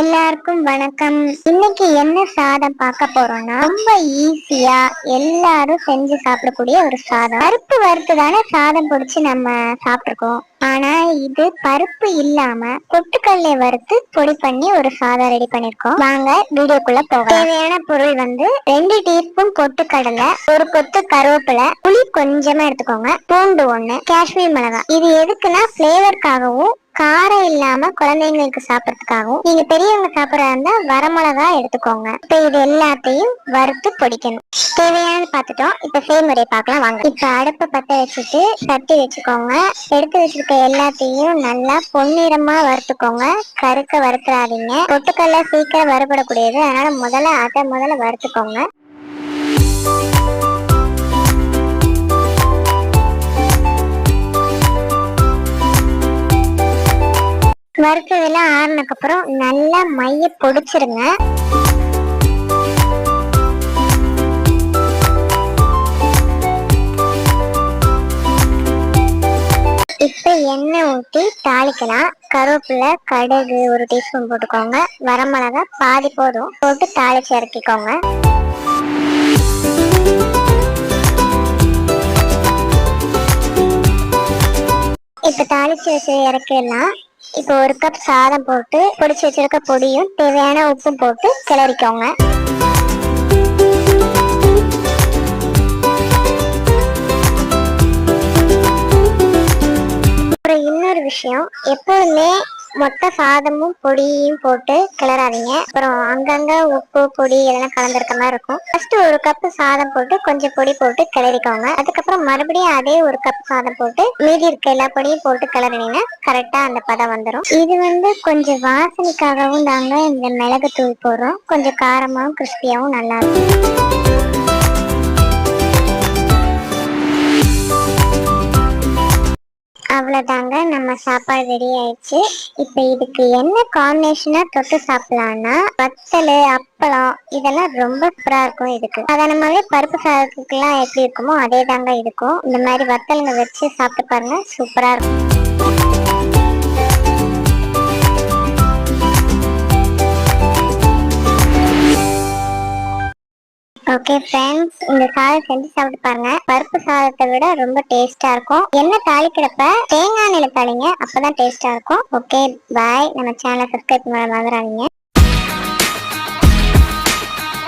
எல்லாருக்கும் வணக்கம். இன்னைக்கு என்ன சாதம் பார்க்க போறோம்னா ரொம்ப ஈஸியா எல்லாரும் செஞ்சு சாப்பிடக்கூடிய ஒரு சாதம். பருப்பு வறுத்து தானே சாதம் பிடிச்சி நம்ம சாப்பிட்டுருக்கோம். ஆனா இது பருப்பு இல்லாம பொட்டுக்கல்லை வறுத்து பொடி பண்ணி ஒரு சாதம் ரெடி பண்ணிருக்கோம் வாங்க வீடியோக்குள்ள போகலாம். தேவையான பொருள் வந்து ரெண்டு டீஸ்பூன் பொட்டுக்கடலை ஒரு கொத்து கருவேப்பிலை புளி கொஞ்சமா எடுத்துக்கோங்க. பூண்டு ஒண்ணு காஷ்மீர் மிளகாய். இது எதுக்குன்னா ஃபிளேவருக்காகவும் காரம் இல்லாம குழந்தைங்களுக்கு சாப்பிடறதுக்காகவும் நீங்க பெரியவங்க சாப்பிடறதா இருந்தா வரமிளகா எடுத்துக்கோங்க. இப்ப இது எல்லாத்தையும் வறுத்து பொடிக்கணும். தேவையானது பார்த்துட்டோம். இப்ப செய்முறை பார்க்கலாம். வாங்க. இப்ப அடுப்பை பத்த வச்சுட்டு சட்டி வச்சுக்கோங்க. எடுத்து வச்சிருக்க எல்லாத்தையும் நல்லா பொன்னிறமா வறுத்துக்கோங்க. கருக்க வறுத்துறாதீங்க. பொட்டுக்கல்ல சீக்கிரம் வறுபடக்கூடியது. அதனால முதல்ல அதை முதல்ல வறுத்துக்கோங்க. வறுத்ததெல்லாம் ஆறுனதுக்கு அப்புறம் நல்லா மைய பொடிச்சிருங்க. இப்போ எண்ணெய் ஊற்றி தாளிக்கலாம். கருவேப்பிலை கடுகு ஒரு டீஸ்பூன் போட்டுக்கோங்க. வரமிளகா பாதி போதும். போட்டு தாளிச்சு இறக்கிக்கோங்க. இப்போ தாளிச்சு வச்சு இறக்கிடலாம். இப்போ ஒரு கப் சாதம் போட்டு பொடிச்சு வச்சிருக்க பொடியும் தேவையான உப்பும் போட்டு கிளறிக்கோங்க. அப்புறம் இன்னொரு விஷயம் எப்பவுமே மொத்த சாதமும் பொடியும் போட்டு கிளறாதீங்க. அப்புறம் அங்கங்க உப்பு பொடி இதெல்லாம் கலந்துருக்க மாதிரி இருக்கும். ஃபர்ஸ்ட் ஒரு கப் சாதம் போட்டு கொஞ்சம் பொடி போட்டு கிளறிக்கோங்க. அதுக்கப்புறம் மறுபடியும் அதே ஒரு கப் சாதம் போட்டு மீதி இருக்க எல்லா பொடியும் போட்டு கிளறினீங்கன்னா கரெக்டா அந்த பதம் வந்துடும் இது வந்து கொஞ்சம் வாசனைக்காகவும் நாங்க இந்த மிளகு தூள் போடுறோம். கொஞ்சம் காரமாகவும் கிறிஸ்பியாகவும் நல்லா இருக்கும். அவ்வளோதாங்க நம்ம சாப்பாடு ரெடி ஆயிடுச்சு. இப்போ இதுக்கு என்ன காம்பினேஷனாக தொட்டு சாப்பிடலாம்னா வத்தல் அப்பளம் இதெல்லாம் ரொம்ப சூப்பராக இருக்கும் இதுக்கு. சாதாரணமாகவே பருப்பு சாதத்துக்குலாம் எப்படி இருக்குமோ அதே தாங்க இருக்கும். இந்த மாதிரி வத்தலுங்க வச்சு சாப்பிட்டு பாருங்க சூப்பராக இருக்கும். ஓகே ஃப்ரெண்ட்ஸ் இந்த சாதம் செஞ்சு சாப்பிட்டு பாருங்க. பருப்பு சாதத்தை விட ரொம்ப டேஸ்டா இருக்கும். என்ன தாளிக்கிறப்ப தேங்காய் எண்ணெயில தாளிங்க அப்பதான் டேஸ்டா இருக்கும். ஓகே பாய் நம்ம சேனலை சப்ஸ்கிரைப் பண்ண மறந்துடாதீங்க.